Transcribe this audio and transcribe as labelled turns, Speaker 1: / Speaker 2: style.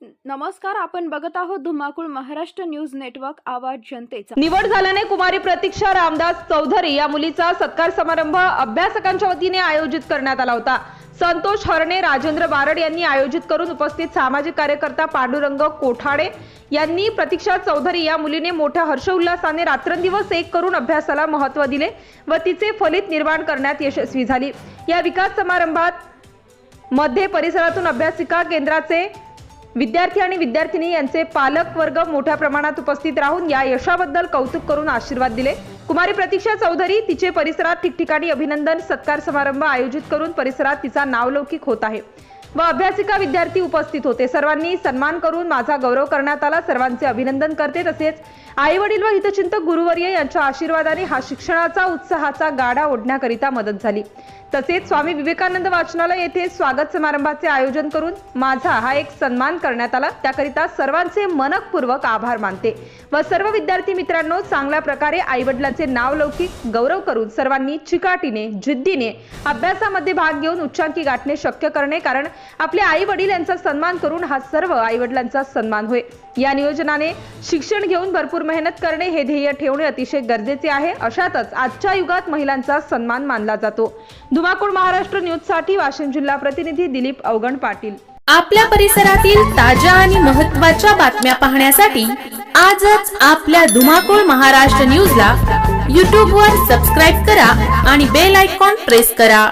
Speaker 1: नमस्कार आपण बघत आहोत धुमाकूळ महाराष्ट्र न्यूज नेटवर्क आवाज जनतेचा.
Speaker 2: निवड झाल्याने कुमारी प्रतीक्षा रामदास चौधरी या मुलीचा सत्कार समारंभ अभ्यासकांच्या वतीने आयोजित करण्यात आला होता. संतोष हरणे राजेंद्र बारड यांनी आयोजित करून उपस्थित सामाजिक कार्यकर्ता पांडुरंग कोठाडे यांनी प्रतीक्षा चौधरी या मुलीने मोठ्या हर्षोल्लासाने रात्रंदिवस एक करून अभ्यासाला महत्त्व दिले व तिचे फलित निर्माण करण्यात यशस्वी झाली. या विकास समारंभात मध्ये परिसरातून अभ्यासिका केंद्राचे विद्यार्थी आणि विद्यार्थिनी यांचे पालक वर्ग मोठ्या प्रमाणात उपस्थित राहून या यशाबद्दल कौतुक करून आशीर्वाद दिले. कुमारी प्रतीक्षा चौधरी तिचे परिसरात ठिकठिकाणी अभिनंदन सत्कार समारंभ आयोजित करून परिसरात तिचा नावलौकिक होत आहे. व अभ्यासिका विद्यार्थी उपस्थित होते. सर्वांनी सन्मान करून माझा गौरव करण्यात आला. सर्वांचे अभिनंदन करते. तसेच आई वडील व हितचिंतक गुरुवर्य यांच्या आशीर्वादाने हा शिक्षणाचा उत्साहाचा गाडा ओढण्याकरिता मदत झाली. तसेच स्वामी विवेकानंद वाचनालय येथे स्वागत समारंभाचे आयोजन करून माझा हा एक सन्मान करण्यात आला. त्याकरिता सर्वांचे मनकपूर्वक आभार मानते. व सर्व विद्यार्थी मित्रांनो चांगल्या प्रकारे आई वडिलांचे नावलौकिक गौरव करून सर्वांनी चिकाटीने जिद्दीने अभ्यासामध्ये भाग घेऊन उच्चांकी गाठणे शक्य करणे कारण आपले आई वडील यांचा सन्मान करून हा सर्व आई वडिलांचा सन्मान होय. या नियोजनाने शिक्षण घेऊन भरपूर मेहनत करणे हे ध्येय ठेवणे अतिशय गरजेचे आहे. अशातच आजच्या युगात महिलांचा सन्मान मानला जातो. धुमाकूळ महाराष्ट्र न्यूजसाठी वाशिम जिल्हा प्रतिनिधी दिलीप अवगण पाटील.
Speaker 3: आपल्या परिसरातील ताज्या आणि महत्त्वाच्या बातम्या पाहण्यासाठी आजच आपल्या धुमाकूळ महाराष्ट्र न्यूजला यूट्यूबवर सबस्क्राईब करा आणि बेल आयकॉन प्रेस करा.